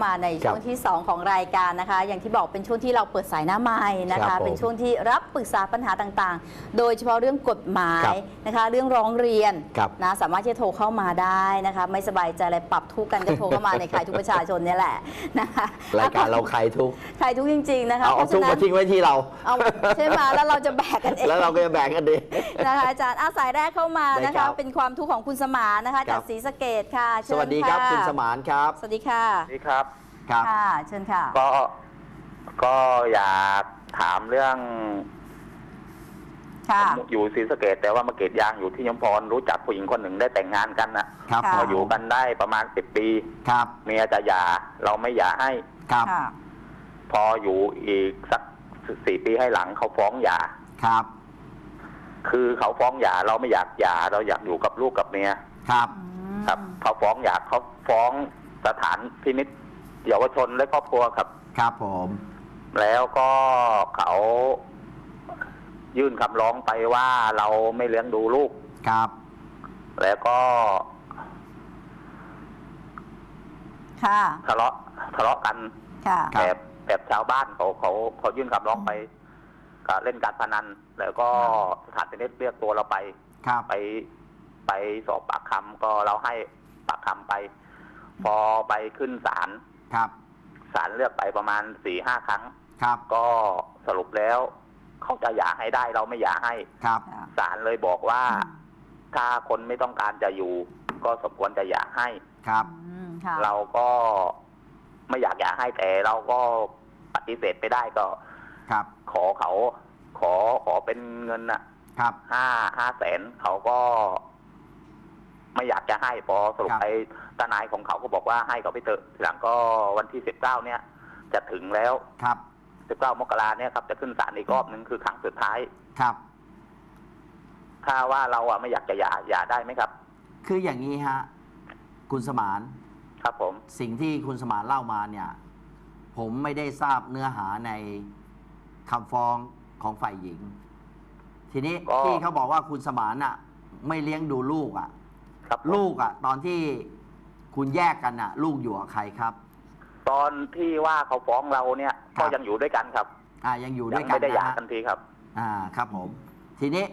เข้ามาในช่วงที่ 2 ของรายการนะคะ อย่างที่บอกเป็นช่วงที่เราเปิดสายหน้าไม้นะครัคะ บผมเป็นช่วงที่รับปรึกษาปัญหาต่างๆ โดยเฉพาะเรื่องกฎหมายครับนะคะ เรื่องร้องเรียนครับนะสามารถที่จะโทรเข้ามาได้นะคะ ไม่สบายใจอะไรปรับทุกข์กันก็โทรเข้ามาในใครทุกประชาชนเนี่ยแหละนะคะรายการเราใครทุกข์ใครทุกข์จริง ๆ นะคะเอาเพเอาราะทุฉะกข์นั้มานทิ้งไว้ที่เรา เอาใช่ไหมแล้วเราจะแบกกันเอง แล้วเราก็จะแบ่งกันดี นะคะอาจารย์อาสายแรกเข้ามานะได้ครัคะ บเป็นความทุกข์ของคุณสมานนะคะ ครัจาบกศรีสะเกดค่ะสเชิญวัสดีครับะคุณสมานครับ สวัสดีค่ะ สวัสดีครับ ครับ ค่ะ เชิญค่ะ ก็ก็อยากถามเรื่องค่ะ ผมอยู่ศรีสะเกดแต่ว่ามาเกตยางอยู่ที่ยมพรรู้จักผู้หญิงคนหนึ่งได้แต่งงานกันนะครับค่ะมาอยู่กันได้ประมาณสิบปีครับเมียจะหย่าเราไม่หย่าให้ ครับค่ะ พออยู่อีกสักสี่ปีให้หลังเขาฟ้องหย่า ครับคือเขาฟ้องหย่าเราไม่อยากหย่าเราอยากอยู่กับลูกกับเมีย ครับ ครับ เขาฟ้องหย่าเขาฟ้องสถานพินิจ เยาวชนและครอบครัวครับ ครับผม แล้วก็เขายื่นคำร้องไปว่าเราไม่เลี้ยงดูลูก ครับ แล้วก็ค่ะ ทะเลาะทะเลาะกันค่ะ ครับ แบบแบบชาวบ้านเขาเขาเขายื่นคำร้องไปก็เล่นการพนัน แล้วก็สถานพินิจเรียกตัวเราไป ครับไปไปสอบปากคำก็เราให้ปากคำไป พอไปขึ้นศาล ครับ ศาลเลือกไปประมาณสี่ห้าครั้ง ครับ ก็สรุปแล้ว เขาจะหย่าให้ได้เราไม่หย่าให้ครับ ศาลเลยบอกว่า ถ้าคนไม่ต้องการจะอยู่ ก็สมควรจะหย่าให้ ครับ อืมค่ะเราก็ไม่อยากหย่าให้แต่เราก็ปฏิเสธไปได้ก็ครับ ขอเขา ขอขอเป็นเงินน่ะครับ ห้าห้าแสนเขาก็ ไม่อยากจะให้พอสรุปครับ ไป ทนายของเขาก็บอกว่าให้เขาไปเถอะทีหลังก็วันที่สิบเก้าเนี่ย จะถึงแล้วครับสิบเก้ามกราเนี่ยครับจะขึ้นศาลอีกรอบหนึ่งคือครั้งสุดท้ายครับ ถ้าว่าเราอะไม่อยากจะหย่าหย่าได้ไหมครับ คืออย่างนี้ฮะ คุณสมานครับผม สิ่งที่คุณสมานเล่ามาเนี่ย ผมไม่ได้ทราบเนื้อหาในคำฟ้องของฝ่ายหญิง ทีนี้ก็ ที่เขาบอกว่าคุณสมานอะ ไม่เลี้ยงดูลูกอะ ครับผม ลูกอะ ตอนที่ คุณแยกกันอะลูกอยู่กับใครครับ ตอนที่ว่าเขาฟ้องเราเนี่ยครัก็บยังอยู่ด้วยกันครับ อ่ายังอยู่ยัด้วยกันไม่ได้หย่านะฮะกันทีครับ อ่าครับผม ทีนี้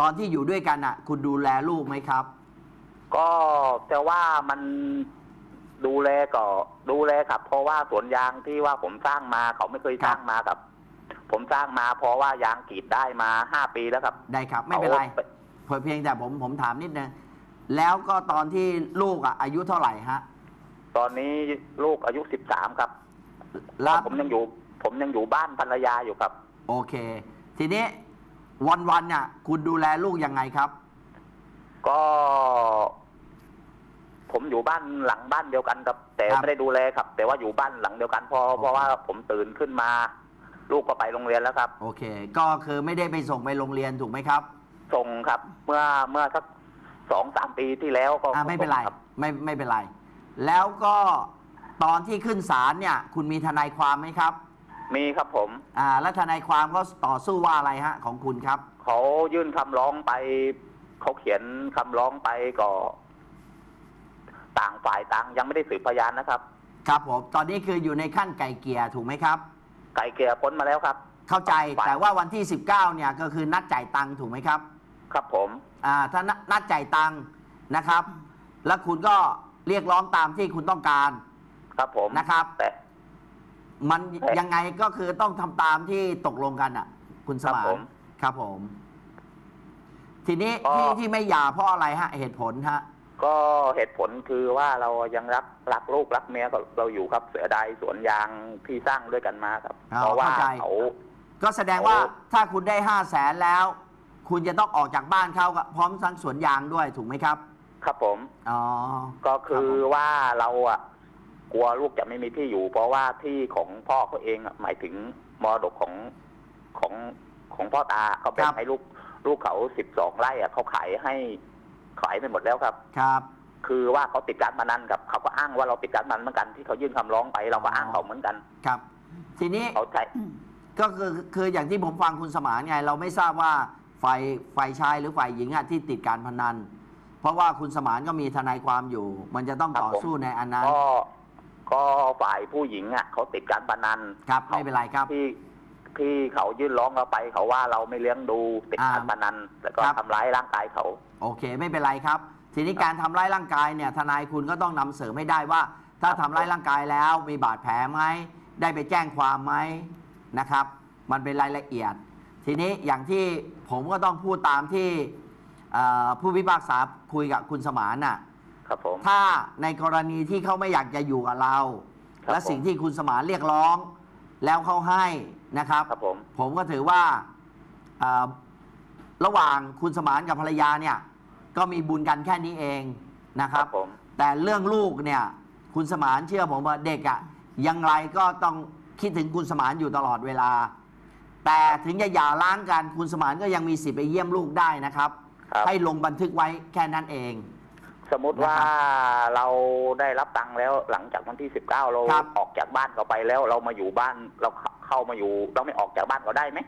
ตอนที่อยู่ด้วยกันอะคุณดูแลลูกไหมครับ ก็แต่ว่ามันดูแลก็ดูแลครับ เพราะว่าสวนยางที่ว่าผมสร้างมาเขาไม่เคยสร้างมาครับ ผมสร้างมาเพราะว่ายางกรีดได้มาห้าปีแล้วครับ ได้ครับ ไม่เป็นไรขาเพียงเพียงแต่ผมผมถามนิดนึง แล้วก็ตอนที่ลูกอะอายุเท่าไหร่ฮะ ตอนนี้ลูกอายุสิบสามครับแล้ว ผมยังอยู่ ผมยังอยู่บ้านภรรยาอยู่ครับ โอเค ทีนี้วันวันๆน่ะคุณดูแลลูกยังไงครับ ก็ ผมอยู่บ้านหลังบ้านเดียวกันครับ แต่ครับไม่ได้ดูแลครับ แต่ว่าอยู่บ้านหลังเดียวกันเพราะโอเคเพราะว่าผมตื่นขึ้นมา ลูกก็ไปโรงเรียนแล้วครับ โอเค ก็คือไม่ได้ไปส่งไปโรงเรียนถูกไหมครับ ส่งครับ เมื่อเมื่อสัก สองสามปีที่แล้วก็อ่าไม่เป็นไรส่งครับไม่ไม่เป็นไร แล้วก็ตอนที่ขึ้นศาลเนี่ย คุณมีทนายความไหมครับมีครับผม อ่าแล้วทนายความก็ต่อสู้ว่าอะไรฮะ ของคุณครับ เขายื่นคำร้องไป เขาเขียนคำร้องไปก็ ต่างฝ่ายต่างยังไม่ได้สืบพยานนะครับ ครับผมตอนนี้คืออยู่ในขั้นไก่เกลียร์ถูกไหมครับ ไก่เกลี่ยพ้นมาแล้วครับ เข้าใจฝ่ายแต่ว่าวันที่ 19เนี่ยก็คือนัดจ่ายตังค์ถูกไหมครับ ครับผม อ่าถ้านัดนัดจ่ายตังค์นะครับ แล้วคุณก็เรียกร้องตามที่คุณต้องการครับผมนะครับ แต่มันแต่ยังไงก็คือต้องทำตามที่ตกลงกันอะ คุณสครับมานผมครับผม ทีนี้ก็ ที่ที่ไม่หย่าเพราะอะไรฮะ เหตุผลฮะ ก็เหตุผลคือว่าเรายังรักรักลูกรักเมียกับเราอยู่ครับเสือใดสวนยางที่สร้างด้วยกันมาครับ อ๋อเพราะว่าเข้าใจ เขา ก็แสดงว่าโอ้ ถ้าคุณได้ห้าแสนแล้ว คุณจะต้องออกจากบ้านเขากับพร้อมทั้งสวนยางด้วยถูกไหมครับ ครับผม อ๋อก็คือครับผมว่าเราอะกลัวลูกจะไม่มีที่อยู่ เพราะว่าที่ของพ่อเขาเองอะหมายถึงมรดกของของของพ่อตาเขาแบ่งให้ลูกลูกเขาสิบสองไร่อะเขาขายให้ขายไปหมดแล้วครับ ครับ คือว่าเขาติดการพนันกับเขาก็อ้างว่าเราติดการพนันเหมือนกันที่เขายื่นคำร้องไปเราก็อ้างเขาเหมือนกันครับ ทีนี้เขาใช้ก็คือคืออย่างที่ผมฟังคุณสมานไง เราไม่ทราบว่า ฝ่ายฝ่ายชายหรือฝ่ายหญิงอะที่ติดการพนัน เพราะว่าคุณสมานก็มีทนายความอยู่ มันจะต้องต่อสู้ในอันนั้นก็ก็ฝ่ายผู้หญิงอะเขาติดการพนันครับไม่เป็นไรครับที่ที่เขายื่นร้องเราไป เขาว่าเราไม่เลี้ยงดูติดการอ่าพนันแล้วก็ครับทำร้ายร่างกายเขา โอเคไม่เป็นไรครับ ทีนี้การทำร้ายร่างกายเนี่ยทนายคุณก็ต้องนำเสริมให้ได้ว่า ถ้าทำร้ายร่างกายแล้วมีบาดแผลไหมได้ไปแจ้งความไหมนะครับ มันเป็นรายละเอียด ทีนี้อย่างที่ผมก็ต้องพูดตามที่เอ่อผู้พิพากษาคุยกับคุณสมานน่ะ ครับผม ถ้าในกรณีที่เขาไม่อยากจะอยู่กับเรา ครับและสิ่งที่คุณสมานเรียกร้อง แล้วเขาให้นะครับ ครับผม ผมก็ถือว่าเอ่อระหว่างคุณสมานกับภรรยาเนี่ยก็มีบุญกันแค่นี้เองนะครับผม แต่เรื่องลูกเนี่ยคุณสมานเชื่อผมว่าเด็กอะ่ะยังไงก็ต้องคิดถึงคุณสมานอยู่ตลอดเวลา แต่ถึงจะหย่าร้างกันคุณสมานก็ยังมีสิทธิ์ไปเยี่ยมลูกได้นะครับ ครับ ให้ลงบันทึกไว้แค่นั้นเอง สมมติว่านะครับเราได้รับตังค์แล้วหลังจากวันที่สิบเก้าเราครับ ออกจากบ้านเขาไปแล้ว เรามาอยู่บ้านเราเข้ามาอยู่ เราไม่ออกจากบ้านเขาได้ไหม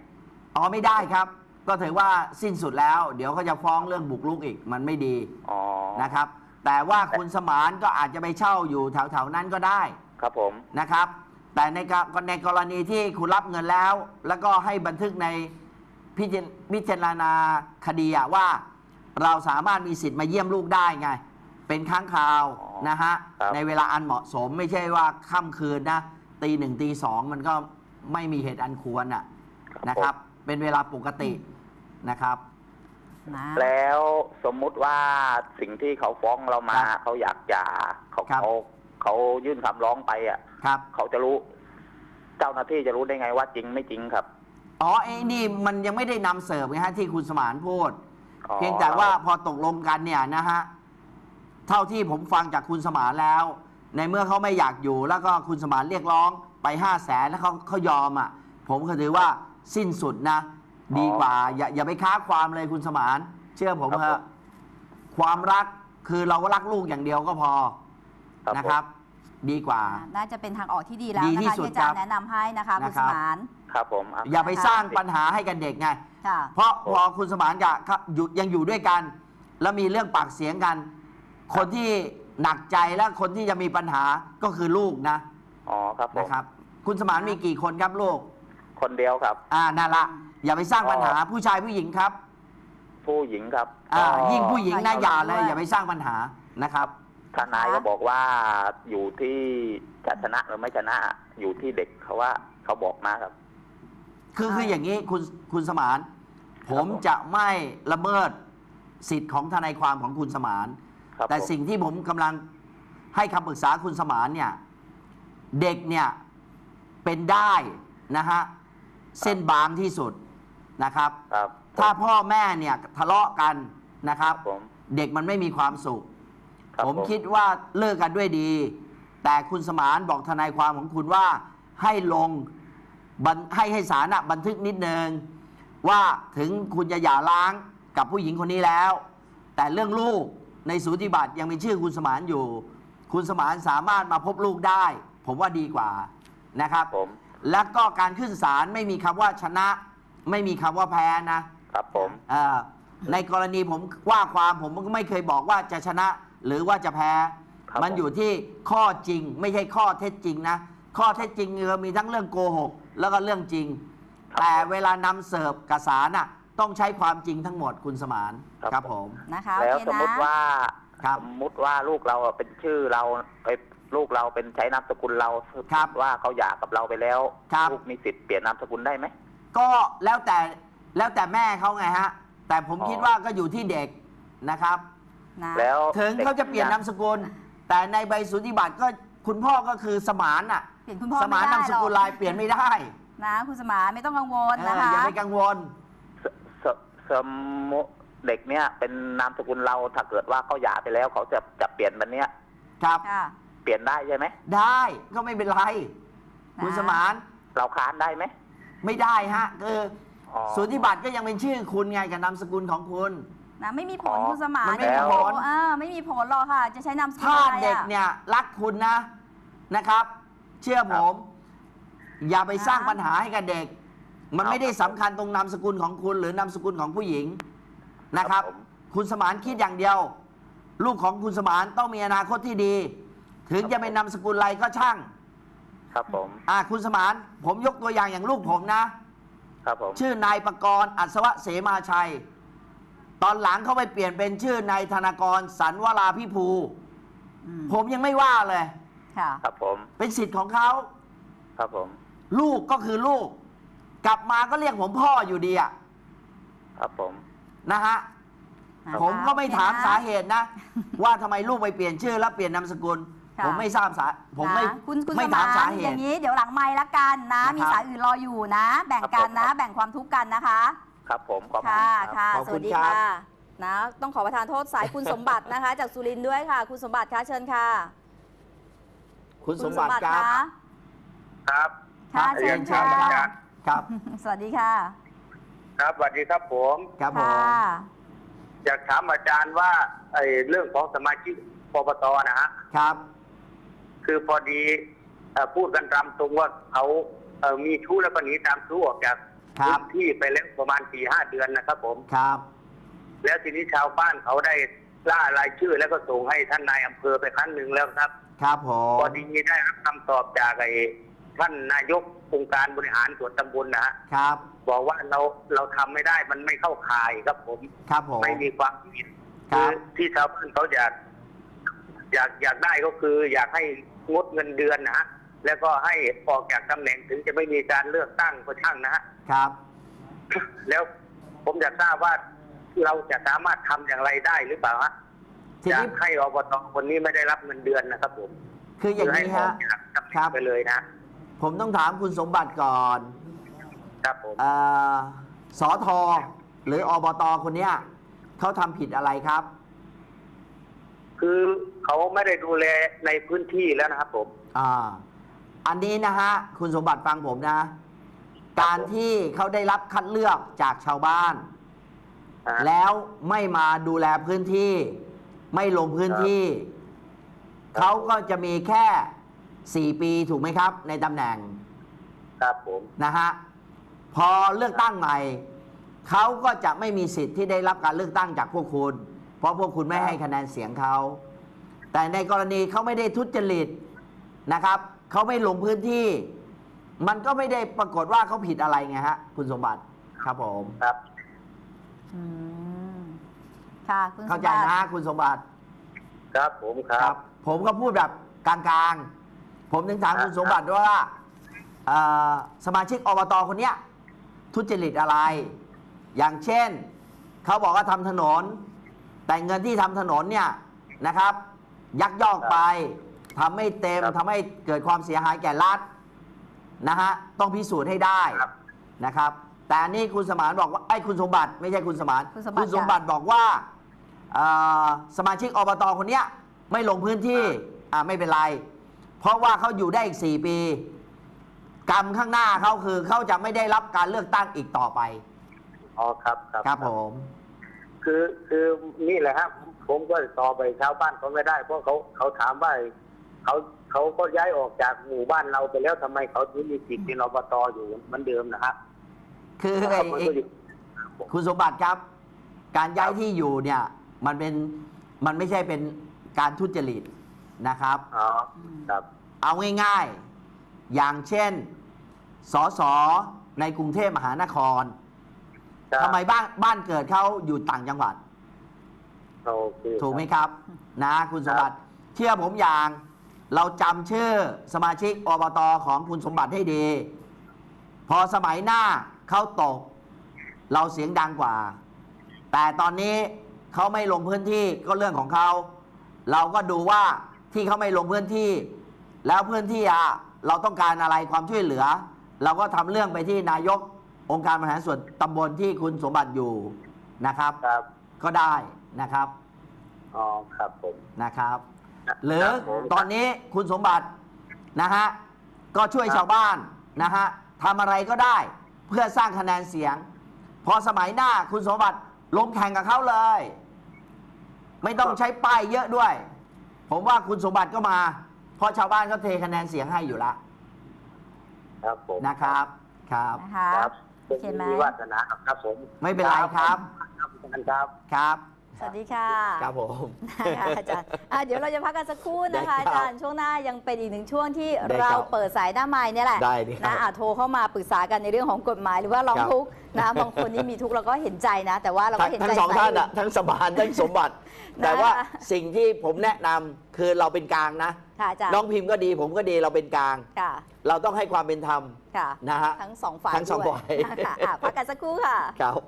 อ๋อไม่ได้ครับ ก็ถือว่าสิ้นสุดแล้ว เดี๋ยวเขาจะฟ้องเรื่องบุกรุกอีกมันไม่ดีอ๋อนะครับ แต่ว่าคุณสมานก็อาจจะไปเช่าอยู่แถวๆนั้นก็ได้ ครับผมนะครับ แต่ในกรในกรณีที่คุณรับเงินแล้ว แล้วก็ให้บันทึกในพิจารพิจารณาคดีอะว่าเราสามารถมีสิทธิ์มาเยี่ยมลูกได้ไง เป็นครั้งคราวอ๋อนะฮะครับในเวลาอันเหมาะสมไม่ใช่ว่าค่ำคืนนะตีหนึ่งตีสองมันก็ไม่มีเหตุอันควรอะนะครับ เป็นเวลาปกตินะครับนะแล้วสมมุติว่าสิ่งที่เขาฟ้องเรามาครับเขาอยากหย่าเขาครับเขา เขายื่นคำร้องไปอะ ครับ เขาจะรู้ เจ้าหน้าที่จะรู้ได้ไงว่าจริงไม่จริงครับอ๋อไอ้นี่มันยังไม่ได้นำเสิร์ฟไงฮะที่คุณสมานพูด อ๋อเพียงแต่ว่าพอตกลงกันเนี่ยนะฮะ เท่าที่ผมฟังจากคุณสมานแล้ว ในเมื่อเขาไม่อยากอยู่แล้วก็คุณสมานเรียกร้องไปห้าแสนแล้วเขาเขายอมอะ ผมก็ถือว่าสิ้นสุดนะ ดีกว่า อย่าอย่าไปค้าความเลยคุณสมาน เชื่อผมเถอะความรักคือเราก็รักลูกอย่างเดียวก็พอ ครับนะครับ ดีกว่า น่าจะเป็นทางออกที่ดีแล้วดีนะที่คะสุดที่อาจารครัย์บแนะนำให้นะคะคุณนะคสรับ มาน ครับผมอะ อย่าไปสร้างปัญหาให้กันเด็กไง ค่ะ เพราะพอคุณสมานกับครับอยู่ยังอยู่ด้วยกัน แล้วมีเรื่องปากเสียงกัน คนที่หนักใจและคนที่จะมีปัญหาก็คือลูกนะอ๋อครับผมนะครับ คุณสมานมีกี่คนครับลูก คนเดียวครับ อ่านั่นละอย่าไปสร้างปัญหาอ๋อผู้ชายผู้หญิงครับผู้หญิงครับอ่าก็ยิ่งผู้หญิงนะก็อย่าเลยด้วยอย่าไปสร้างปัญหานะครับ ทนายก็บอกว่าอยู่ที่จะชนะหรือไม่ชนะอยู่ที่เด็กเขาว่าเขาบอกมาครับ คือคืออย่างนี้คุณคุณสมานผมผมจะไม่ละเมิดสิทธิ์ของทนายความของคุณสมาน ครับแต่ผม สิ่งที่ผมกำลังให้คำปรึกษาคุณสมานเนี่ย เด็กเนี่ยเป็นได้นะฮะ เส้นบางที่สุดนะครับ ครับ ถ้าพ่อแม่เนี่ยทะเลาะกันนะคครัรับบผม เด็กมันไม่มีความสุขรับ ผมคิดว่าเลิกกันด้วยดี แต่คุณสมานบอกทนายความของคุณว่าให้ลงบันให้ให้ศาลน่ะบันทึกนิดนึงว่าถึงคุณจะหย่าร้างกับผู้หญิงคนนี้แล้ว แต่เรื่องลูกในสูติบัตรยังมีชื่อคุณสมานอยู่ คุณสมานสามารถมาพบลูกได้ ผมว่าดีกว่านะครับผมแล้วก็การขึ้นศาลไม่มีคำว่าชนะ ไม่มีคำว่าแพ้นะครับผมเอ่อในกรณีผมว่าความผมก็ไม่เคยบอกว่าจะชนะ หรือว่าจะแพ้ ครับมันอยู่ที่ข้อจริง ไม่ใช่ข้อเท็จจริงนะ ข้อเท็จจริงคือมีทั้งเรื่องโกหก แล้วก็เรื่องจริงครับแต่เวลานำเสิร์ฟกับสารน่ะต้องใช้ความจริงทั้งหมดคุณสมานครับ ครับผม นะคะแล้วโอเคสมนะมติว่า ครับ สมมติว่าลูกเราอะเป็นชื่อเราไอ้ลูกเราเป็นใช้นามสกุลเราครับว่าเขาหย่ากับเราไปแล้วครับ ลูกมีสิทธิ์เปลี่ยนนามสกุลได้ไหม ก็แล้วแต่แล้วแต่แม่เขาไงฮะ แต่ผมอ๋อ คิดว่าก็อยู่ที่เด็กนะครับ นะ แล้วถึงเขาจะเปลี่ยนนามสกุล แต่ในใบสุติบัตรก็คุณพ่อก็คือสมานน่ะเปลี่ยนคุณพ่อสมานไม่ได้นามสกุลหรลาอกยเปลี่ยนไม่ได้นะคุณสมานไม่ต้องกังวลเอนะอคะ อย่าไปกังวล สสสมมุติเด็กเนี่ย เป็นนามสกุลเราถ้าเกิดว่าเขาหย่าไปแล้วเขาจะจะเปลี่ยนวันเนี้ยครับ ค่ะเปลี่ยนได้ใช่ไหมได้ก็ไม่เป็นไร นะคุณสมานเราค้านได้ไหมไม่ได้ฮะคืออ๋อสุติบัตรก็ยังเป็นชื่อคุณไงกับนามสกุลของคุณ นะไม่มีผลอ๋อคุณสมานมันไม่มีเดี๋ยวผล เออไม่มีผลหรอกค่ะ จะใช้นามสกุลถ้าอะไรเด็กอะ เนี่ยรักคุณนะนะครับ เชื่อผม อย่าไปสร้างนะปัญหาให้กับเด็ก มันไม่ได้สำคัญตรงนามสกุลของคุณ หรือนามสกุลของผู้หญิงนะครับผม คุณสมานคิดอย่างเดียว ลูกของคุณสมานต้องมีอนาคตที่ดี ถึงจะเป็นนามสกุลอะไรก็ช่าง ครับผมอ่าคุณสมาน ผมยกตัวอย่างอย่างลูกผมนะ ครับผม ชื่อนายประกรณ์อัศวะเสมาชัย ตอนหลังเขาไปเปลี่ยนเป็นชื่อนายธนากรสันวราพิภู อืมผมยังไม่ว่าเลย ค่ะ ครับผมเป็นสิทธิ์ของเขา ครับผมลูกก็คือลูก กลับมาก็เรียกผมพ่ออยู่ดีอะครับผม นะฮะนะคะผมก็ไม่ถามโอเคนะสาเหตุนะ ว่าทำไมลูกไปเปลี่ยนชื่อ แล้วเปลี่ยนนามสกุล ค่ะ ผมไม่ทราบสาผมไม่นะคุณคุณไม่สถามมานสาเหอตุ ย่างนี้เดี๋ยวหลังไม้ละกันนะนะครับมีสายอื่นรออยู่นะ แบ่งกันนะ แบ่งความทุกข์กันนะคะ ครับผมขอบคุณค่ะครับ ค่ะ ขอบสคุวัณสดีครับ ค่ะนะต้องขอประทานโทษสายคุณสมบัตินะคะ จากสุรินทร์ด้วยค่ะ คุณสมบัติคะเชิญค่ะคุณสมบัติครับคะครับค่ะครับเชิญเชิค่ะญครับ ครับสวัสดีค่ะครับสวัสดีครับผม ครับผม ค่ะอยากถามอาจารย์ว่าไอ้เรื่องของสมาชิกปปตนะฮะครับ คือพอดีเอ่อพูดกันตามตรงว่าเขาเอ่อมีชู้แล้วก็หนีตามชู้ออกจากครับ พื้นที่ไปแล้วประมาณสี่ห้าเดือนนะครับผมครับ แล้วทีนี้ชาวบ้านเขาได้ล่ารายชื่อแล้วก็ส่งให้ท่านนายอำเภอไปครั้งหนึ่งแล้วครับ ครับผพอมดีได้รับคำตอบจากไอ้ท่านนายกองค์การบริหารส่วนตำบลนะฮะครับ บอกว่าเราเราทำไม่ได้มันไม่เข้าข่ายครับผม ครับผมไม่มีความผิดครับที่ชาวบ้านเขาอยาก อยากอยากได้ก็คือ อยากให้งดเงินเดือนนะฮะ แล้วก็ให้ออกจากตำแหน่งถึงจะไม่มีการเลือกตั้งก็ช่างนะฮะครับ แล้วผมอยากทราบว่าเราจะสามารถทำอย่างไรได้หรือเปล่าฮะทีอยานี้กให้อบตคนนี้ไม่ได้รับเงินเดือนนะครับผม คืออย่างให้นี้ออฮะกจากตำแหครัน่งบไปเลยนะ ผมต้องถามคุณสมบัติก่อน ครับผมเอ่อสอทอหรืออบตคนเนี้ยเขาทำผิดอะไรครับ คือเขาไม่ได้ดูแลในพื้นที่แล้วนะครับผม อ่า อันนี้นะฮะ คุณสมบัติฟังผมนะ การที่เขาได้รับคัดเลือกจากชาวบ้าน อ่า แล้วไม่มาดูแลพื้นที่ ไม่ลงพื้นที่ ครับ เขาก็จะมีแค่ 4 ปีถูกไหมครับ ในตำแหน่ง ครับผม นะฮะพอเลือกตั้งใหม่เขาก็จะไม่มีสิทธิ์ที่ได้รับการเลือกตั้งจากพวกคุณ เพราะพวกคุณไม่ให้คะแนนเสียงเขาแต่ในกรณีเขาไม่ได้ทุจริตนะครับ เขาไม่ลงพื้นที่ มันก็ไม่ได้ปรากฏว่าเขาผิดอะไรไงฮะ คุณสมบัติครับผมครับ อืมค่ะ คุณสเข้ามใจบัตินะคุณสมบัติครับผมครับผมก็พูดแบบกลางๆ ผมถึงถามครับ คุณสมบัติว่าเอ่อสมาชิกอบตคนเนี้ยทุจริตอะไร อย่างเช่น เขาบอกว่าทำถนน แต่เงินที่ทำถนนเนี่ยนะครับ ยักยอกไป ทำไม่เต็มครับ ทำให้เกิดความเสียหายแก่รัฐนะฮะต้องพิสูจน์ให้ได้ครับ นะครับ แต่อันนี่คุณสมานบอกว่าไอ้ยคุณสมบัติไม่ใช่คุณสมานคุณสมบัติคุณสมบัติบอกว่าเอ่อสมาชิกอบตคนเนี้ยไม่ลงพื้นที่อ่าไม่เป็นไร เพราะว่าเขาอยู่ได้อีก 4 ปี กรรมข้างหน้าเขาคือเขาจะไม่ได้รับการเลือกตั้งอีกต่อไป อ๋อครับครับครับผม คือคือนี่แหละครับ ผมผมก็ต่อไปชาวบ้านเขาไม่ได้ เพราะเขาเขาถามว่า เขาเขาก็ย้ายออกจากหมู่บ้านเราไปแล้วทำไมเขาถึงมีสิทธิ์เป็นอบตอยู่เหมือนเดิมนะฮะคือไอ้เขาก็ไอ้อยู่คุณสมบัติครับ การย้ายที่อยู่เนี่ย มันเป็นมันไม่ใช่เป็นการทุจริตนะครับอ๋อครับ เอาง่ายๆ อย่างเช่นสสในกรุงเทพมหานครครับทำไมบ้านบ้านเกิดเขาอยู่ต่างจังหวัดโอเคถูกไหมครับ นะ คุณสมบัติเชื่อผมอย่าง เราจำชื่อสมาชิกอบตของคุณสมบัติให้ดี พอสมัยหน้าเขาตก เราเสียงดังกว่า แต่ตอนนี้เขาไม่ลงพื้นที่ก็เรื่องของเขา เราก็ดูว่าที่เขาไม่ลงพื้นที่ แล้วพื้นที่อะเราต้องการอะไรความช่วยเหลือ เราก็ทำเรื่องไปที่นายกองค์การบริหารส่วนตำบลที่คุณสมบัติอยู่นะครับ ครับ ก็ได้นะครับ อ๋อ ครับผม นะครับ หรือครับผม ตอนนี้คุณสมบัตินะฮะก็ช่วยครับชาวบ้านนะฮะทำอะไรก็ได้เพื่อสร้างคะแนนเสียง พอสมัยหน้าคุณสมบัติลงแข่งกับเขาเลย ไม่ต้องใช้ป้ายเยอะด้วย ผมว่าคุณสมบัติก็มาเพราะชาวบ้านเขาเทคะแนนเสียงให้อยู่แล้วครับผมนะครับครับ นะคะ ครับโอเคไหม มีวาสนาครับผมไม่เป็นไรครับ ครับอาจารย์ครับ ครับ สวัสดีค่ะครับผมนะคะอาจารย์อะเดี๋ยวเราจะพักกันสักครู่นะคะได้ครับอาจารย์ช่วงหน้ายังเป็นอีกหนึ่งช่วงที่ได้ครับเราเปิดสายหน้าไม้เนี่ยแหละได้ดีครับนะอะโทรเข้ามาปรึกษากันในเรื่องของกฎหมายหรือว่าร้องครับ ทุกข์นะบางคนนี่มีทุกข์เราก็เห็นใจนะ แต่ว่าเราก็ทั้งเห็นทั้ใจ งสองท่านอะฝ่ยทั้งสมานทั้งสมบัติ นะ แต่ว่าสิ่งที่ผมแนะนำคือเราเป็นกลางนะ ค่ะอาจารย์น้องพิมพ์ก็ดีผมก็ดีเราเป็นกลาง ค่ะเราต้องให้ความเป็นธรรมค่ะ นะฮะ ทั้งสองฝ่ายทั้งสองด้วยฝ่าย นะคะอะพักกันสักครู่ค่ะ ครับ